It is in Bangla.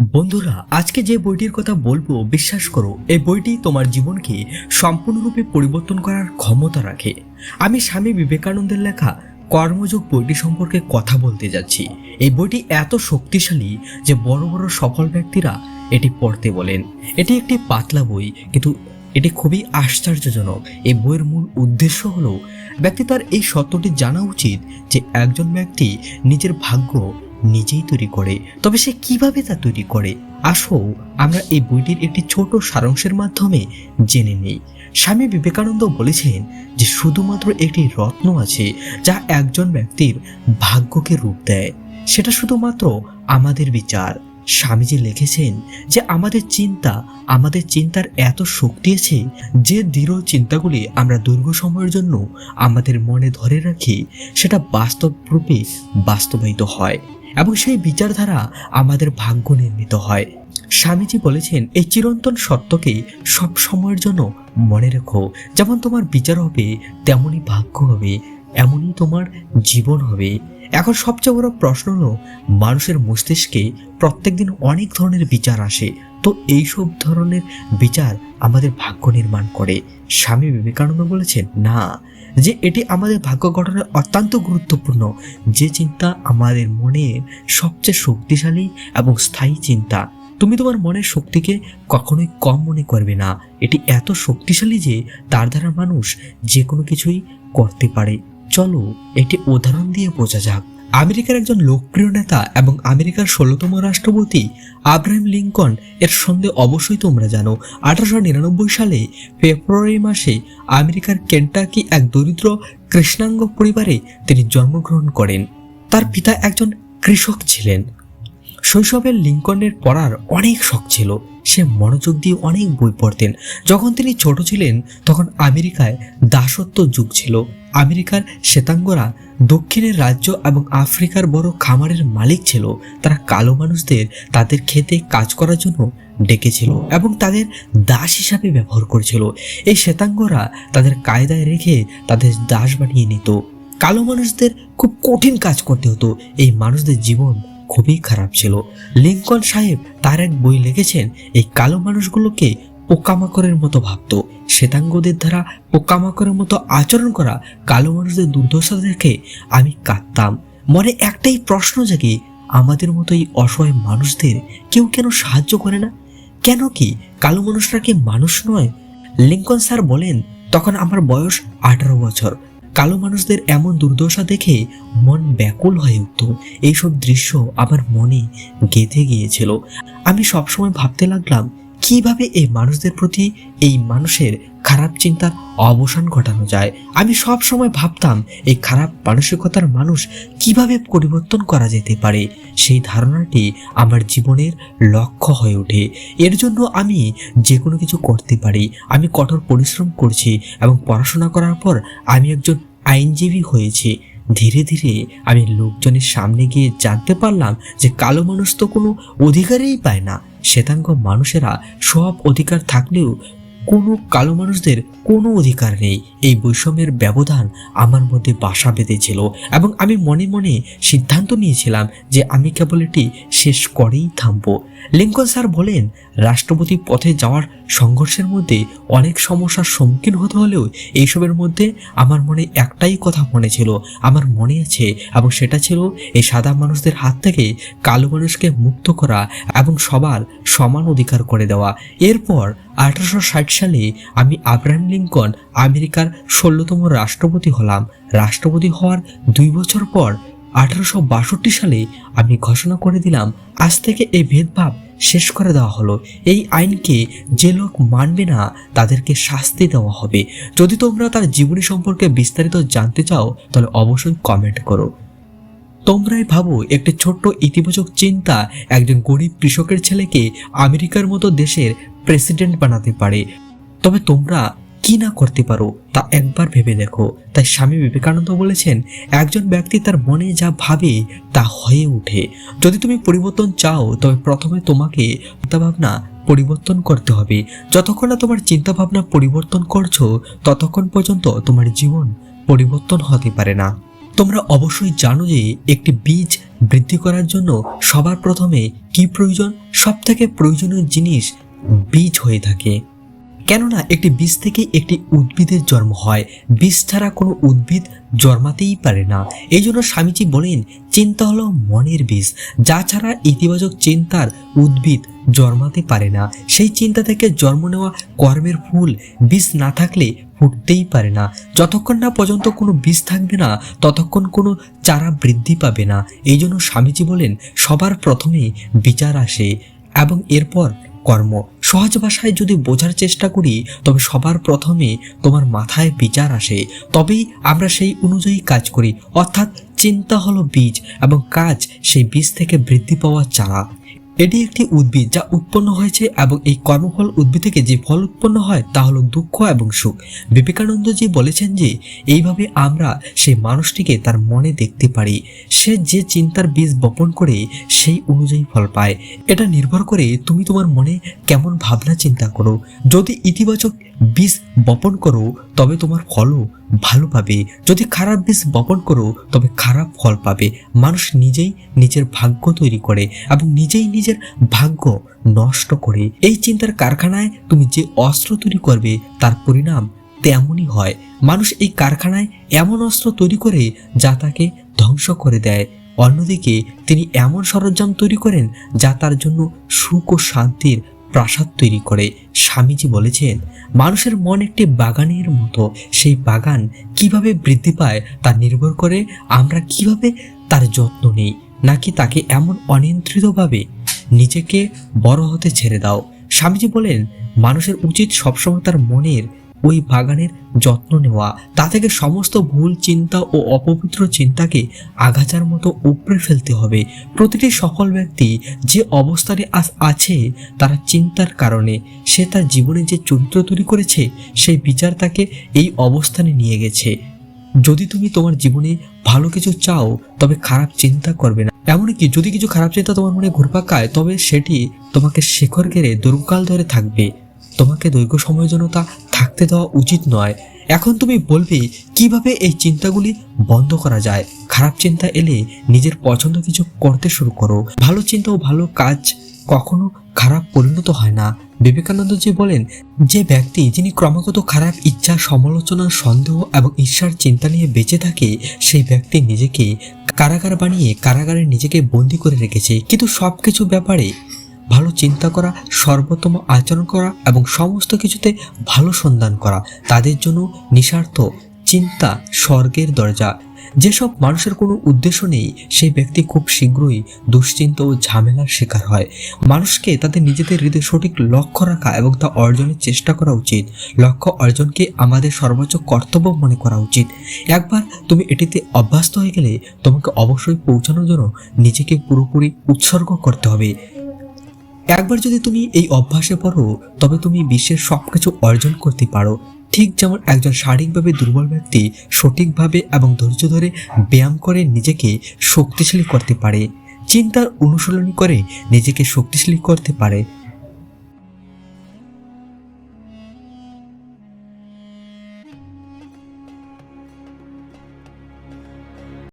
বন্ধুরা, আজকে যে বইটির কথা বলব, বিশ্বাস করো, এই বইটি তোমার জীবনকে সম্পূর্ণরূপে পরিবর্তন করার ক্ষমতা রাখে। আমি স্বামী বিবেকানন্দের লেখা কর্মযোগ বইটি সম্পর্কে কথা বলতে যাচ্ছি। এই বইটি এত শক্তিশালী যে বড় বড় সফল ব্যক্তিরা এটি পড়তে বলেন। এটি একটি পাতলা বই, কিন্তু এটি খুবই আশ্চর্যজনক। এই বইয়ের মূল উদ্দেশ্য হলো, ব্যক্তি তার এই সত্যটি জানা উচিত যে একজন ব্যক্তি নিজের ভাগ্য নিজেই তৈরি করে। তবে সে কীভাবে তা তৈরি করে? আসো আমরা এই বইটির একটি ছোট সারাংশের মাধ্যমে জেনে নেই। স্বামী বিবেকানন্দ বলেছেন যে শুধুমাত্র একটি রত্ন আছে যা একজন ব্যক্তির ভাগ্যকে রূপ দেয়। সেটা শুধুমাত্র আমাদের বিচার। স্বামীজি লিখেছেন যে আমাদের চিন্তা, আমাদের চিন্তার এত শক্তি আছে যে দৃঢ় চিন্তাগুলি আমরা দীর্ঘ সময়ের জন্য আমাদের মনে ধরে রাখি, সেটা বাস্তব রূপে বাস্তবায়িত হয়। এবং সেই বিচারধারা আমাদের ভাগ্য নির্মিত হয়। স্বামীজি বলেছেন, এই চিরন্তন সত্যকে সব সময়ের জন্য মনে রেখো। যেমন তোমার বিচার হবে, তেমনই ভাগ্য হবে। এমনই তোমার জীবন হবে। এখন সবচেয়ে বড় প্রশ্ন হলো, মানুষের মস্তিষ্কে প্রত্যেকদিন অনেক ধরনের বিচার আসে। তো এই সব ধরনের বিচার আমাদের ভাগ্য নির্মাণ করে। স্বামী বিবেকানন্দ বলেছেন, না, যে এটি আমাদের ভাগ্য গঠনে অত্যন্ত গুরুত্বপূর্ণ। যে চিন্তা আমাদের মনের সবচেয়ে শক্তিশালী এবং স্থায়ী চিন্তা। তুমি তোমার মনের শক্তিকে কখনোই কম মনে করবে না। এটি এত শক্তিশালী যে তার দ্বারা মানুষ যে কোনো কিছুই করতে পারে। চলো, একটি উদাহরণ দিয়ে বোঝা যাক। আমেরিকার একজন লোকপ্রিয় নেতা এবং আমেরিকার ষোলোতম রাষ্ট্রপতি আব্রাহিম লিঙ্কন এর সন্দেহ অবশ্যই তোমরা জানো। আঠারোশো নিরানব্বই সালে ফেব্রুয়ারি মাসে আমেরিকার কেন্টাকি এক দরিদ্র কৃষ্ণাঙ্গ পরিবারে তিনি জন্মগ্রহণ করেন। তার পিতা একজন কৃষক ছিলেন। শৈশবের লিঙ্কনের পড়ার অনেক শখ ছিল। সে মনোযোগ দিয়ে অনেক বই পড়তেন। যখন তিনি ছোট ছিলেন, তখন আমেরিকায় দাসত্ব যুগ ছিল। আমেরিকার শ্বেতাঙ্গরা দক্ষিণের রাজ্য এবং আফ্রিকার বড় খামারের মালিক ছিল। তারা কালো মানুষদের তাদের খেতে কাজ করার জন্য ডেকেছিল এবং তাদের দাস হিসাবে ব্যবহার করেছিল। এই শ্বেতাঙ্গরা তাদের কায়দায় রেখে তাদের দাস বানিয়ে নিত। কালো মানুষদের খুব কঠিন কাজ করতে হতো। এই মানুষদের জীবন খুবই খারাপ ছিল। লিঙ্কন সাহেব তার এক বই লিখেছেন, এই কালো মানুষগুলোকে পোকামাকড়ের মতো ভাবত। শ্বেতাঙ্গদের দ্বারা পোকামাকড়ের মতো আচরণ করা কালো মানুষদের দুর্দশা দেখে আমি কাঁদতাম। মনে একটাই প্রশ্ন জাগে, আমাদের মতো এই অসহায় মানুষদের কেউ কেন সাহায্য করে না? কেন কি কালো মানুষরা কি মানুষ নয়? লিঙ্কন স্যার বলেন, তখন আমার বয়স আঠারো বছর। কালো মানুষদের এমন দুর্দশা দেখে মন ব্যাকুল হয়ে উঠত। এইসব দৃশ্য আমার মনে গেঁথে গিয়েছিল। আমি সবসময় ভাবতে লাগলাম, কীভাবে এই মানুষদের প্রতি এই মানুষের খারাপ চিন্তার অবসান ঘটানো যায়? আমি সব সময় ভাবতাম, এই খারাপ মানসিকতার মানুষ কীভাবে পরিবর্তন করা যেতে পারে? সেই ধারণাটি আমার জীবনের লক্ষ্য হয়ে ওঠে। এর জন্য আমি যে কোনো কিছু করতে পারি। আমি কঠোর পরিশ্রম করছি এবং পড়াশোনা করার পর আমি একজন আইনজীবী হয়েছে। ধীরে ধীরে আমি লোকজনের সামনে গিয়ে জানতে পারলাম যে কালো মানুষ তো কোনো অধিকারই পায় না। শ্বেতাঙ্গ মানুষেরা সব অধিকার থাকলেও কোনো কালো মানুষদের কোনো অধিকার নেই। এই বৈষম্যের ব্যবধান আমার মধ্যে বাসা বেঁধেছিল এবং আমি মনে মনে সিদ্ধান্ত নিয়েছিলাম যে আমি কেবল এটি শেষ করেই থামবো। লিঙ্কন স্যার বলেন, রাষ্ট্রপতি পথে যাওয়ার সংঘর্ষের মধ্যে অনেক সমস্যার সম্মুখীন হতে হলেও এইসবের মধ্যে আমার মনে একটাই কথা মনে ছিল, আমার মনে আছে এবং সেটা ছিল এই সাদা মানুষদের হাত থেকে কালো মানুষকে মুক্ত করা এবং সবার সমান অধিকার করে দেওয়া। এরপর আঠারোশো ষাট সালে আমি আব্রাহাম লিঙ্কন আমেরিকার ষোলোতম রাষ্ট্রপতি হলাম। রাষ্ট্রপতি হওয়ার দুই বছর পর আঠারোশো বাষট্টি সালে আমি ঘোষণা করে দিলাম, আজ থেকে এই ভেদভাব শেষ করে দেওয়া হলো। এই আইনকে যে লোক মানবে না, তাদেরকে শাস্তি দেওয়া হবে। যদি তোমরা তার জীবনী সম্পর্কে বিস্তারিত জানতে চাও, তাহলে অবশ্যই কমেন্ট করো। তোমরাই ভাবো, একটি ছোট্ট ইতিবাচক চিন্তা একজন গরিব কৃষকের ছেলেকে আমেরিকার মতো দেশের প্রেসিডেন্ট বানাতে পারে। তবে তোমরা কি না করতে পারো তা একবার ভেবে দেখো। তাই স্বামী বিবেকানন্দ বলেছেন, একজন ব্যক্তি তার মনে যা ভাবে তা হয়ে ওঠে। যদি তুমি পরিবর্তন চাও, তবে প্রথমে তোমাকে চিন্তাভাবনা পরিবর্তন করতে হবে। যতক্ষণ না তোমার চিন্তাভাবনা পরিবর্তন করছ, ততক্ষণ পর্যন্ত তোমার জীবন পরিবর্তন হতে পারে না। তোমরা অবশ্যই জানো যে একটি বীজ বৃদ্ধি করার জন্য সবার প্রথমে কি প্রয়োজন? সব থেকে প্রয়োজনীয় জিনিস বীজ হয়ে থাকে। কেননা একটি বীজ থেকে একটি উদ্ভিদের জন্ম হয়। বীজ ছাড়া কোনো উদ্ভিদ জন্মাতেই পারে না। এই জন্য স্বামীজি বলেন, চিন্তা হলো মনের বীজ। যা ছাড়া ইতিবাচক চিন্তার উদ্ভিদ জন্মাতে পারে না। সেই চিন্তা থেকে জন্ম নেওয়া কর্মের ফুল বীজ না থাকলে ফুটতেই পারে না। যতক্ষণ না পর্যন্ত কোনো বীজ থাকবে না, ততক্ষণ কোনো চারা বৃদ্ধি পাবে না। এই জন্য স্বামীজি বলেন, সবার প্রথমে বিচার আসে এবং এরপর কর্ম। সহজ ভাষায় যদি বোঝার চেষ্টা করি, তবে সবার প্রথমে তোমার মাথায় বিচার আসে। তবেই আমরা সেই অনুযায়ী কাজ করি। অর্থাৎ চিন্তা হলো বীজ এবং কাজ সেই বীজ থেকে বৃদ্ধি পাওয়ার চারা। এটি একটি উদ্ভিদ যা উৎপন্ন হয়েছে এবং এই কর্মফল উদ্ভিদ থেকে যে ফল উৎপন্ন হয় তা হল দুঃখ এবং সুখ। বিবেকানন্দ বিবেকানন্দজি বলেছেন যে, এইভাবে আমরা সেই মানুষটিকে তার মনে দেখতে পারি। সে যে চিন্তার বীজ বপন করে সেই অনুযায়ী ফল পায়। এটা নির্ভর করে তুমি তোমার মনে কেমন ভাবনা চিন্তা করো। যদি ইতিবাচক বীজ বপন করো, তবে তোমার ফলও ভালো পাবে। যদি খারাপ বীজ বপন করো, তবে খারাপ ফল পাবে। মানুষ নিজেই নিজের ভাগ্য তৈরি করে এবং নিজেই নিজের ভাগ্য নষ্ট করে। এই চিন্তার কারখানায় তুমি যে অস্ত্র তৈরি করবে, তার পরিণাম তেমনই হয়। মানুষ এই কারখানায় এমন অস্ত্র তৈরি করে, যা তাকে ধ্বংস করে দেয়। অন্যদিকে তিনি এমন সরঞ্জাম তৈরি করেন, যা তার জন্য সুখ ও শান্তির প্রাসাদ তৈরি করে স্বামীজি বলেছেন, মানুষের মন একটি বাগানের মতো। সেই বাগান কীভাবে বৃদ্ধি পায় তা নির্ভর করে আমরা কীভাবে তার যত্ন নিই, নাকি তাকে এমন অনিয়ন্ত্রিতভাবে নিজেকে বড় হতে ছেড়ে দাও। স্বামীজি বলেন, মানুষের উচিত সবসময় তার মনের ওই বাগানের যত্ন নেওয়া। তা থেকে সমস্ত ভুল চিন্তা ও অপবিত্র চিন্তাকে আগাছার মতো উপড়ে ফেলতে হবে। প্রতিটি সফল ব্যক্তি যে অবস্থানে আজ আছে তারা চিন্তার কারণে সে তার জীবনে যে চরিত্র তৈরি করেছে, সেই বিচার তাকে এই অবস্থানে নিয়ে গেছে। যদি তুমি তোমার জীবনে ভালো কিছু চাও, তবে খারাপ চিন্তা করবে না। এমনকি যদি কিছু খারাপ চিন্তা তোমার মনে ঘুরপাক খায়, তবে সেটি তোমাকে শেখর গেড়ে দীর্ঘকাল ধরে থাকবে। তোমাকে দৈর্ঘ্য সময়ের জন্য তা থাকতে দেওয়া উচিত নয়। এখন তুমি বলবে, কীভাবে এই চিন্তাগুলি বন্ধ করা যায়? খারাপ চিন্তা এলে নিজের পছন্দ কিছু করতে শুরু করো। ভালো চিন্তা ও ভালো কাজ কখনো খারাপ পরিণত হয় না। বিবেকানন্দজি বলেন, যে ব্যক্তি যিনি ক্রমাগত খারাপ ইচ্ছা, সমালোচনা, সন্দেহ এবং ঈর্ষার চিন্তা নিয়ে বেঁচে থাকে, সেই ব্যক্তি নিজেকে কারাগার বানিয়ে কারাগারে নিজেকে বন্দি করে রেখেছে। কিন্তু সব কিছু ব্যাপারে ভালো চিন্তা করা, সর্বোত্তম আচরণ করা এবং সমস্ত কিছুতে ভালো সন্ধান করা, তাদের জন্য নিঃস্বার্থ চিন্তা স্বর্গের দরজা। যেসব মানুষের কোনো উদ্দেশ্য নেই, সেই ব্যক্তি খুব শীঘ্রই দুশ্চিন্তা ও ঝামেলার শিকার হয়। মানুষকে তাদের নিজেদের হৃদয়ে সঠিক লক্ষ্য রাখা এবং তা অর্জনের চেষ্টা করা উচিত। লক্ষ্য অর্জনকে আমাদের সর্বোচ্চ কর্তব্য মনে করা উচিত। একবার তুমি এটিতে অভ্যস্ত হয়ে গেলে, তোমাকে অবশ্যই পৌঁছানোর জন্য নিজেকে পুরোপুরি উৎসর্গ করতে হবে। একবার যদি তুমি এই অভ্যাসে পড়ো, তবে তুমি বিশ্বের সব কিছু অর্জন করতে পারো। ঠিক যেমন একজন শারীরিকভাবে দুর্বল ব্যক্তি সঠিকভাবে এবং ধৈর্য ধরে ব্যায়াম করে নিজেকে শক্তিশালী করতে পারে। চিন্তার অনুশীলন করে নিজেকে শক্তিশালী করতে পারে।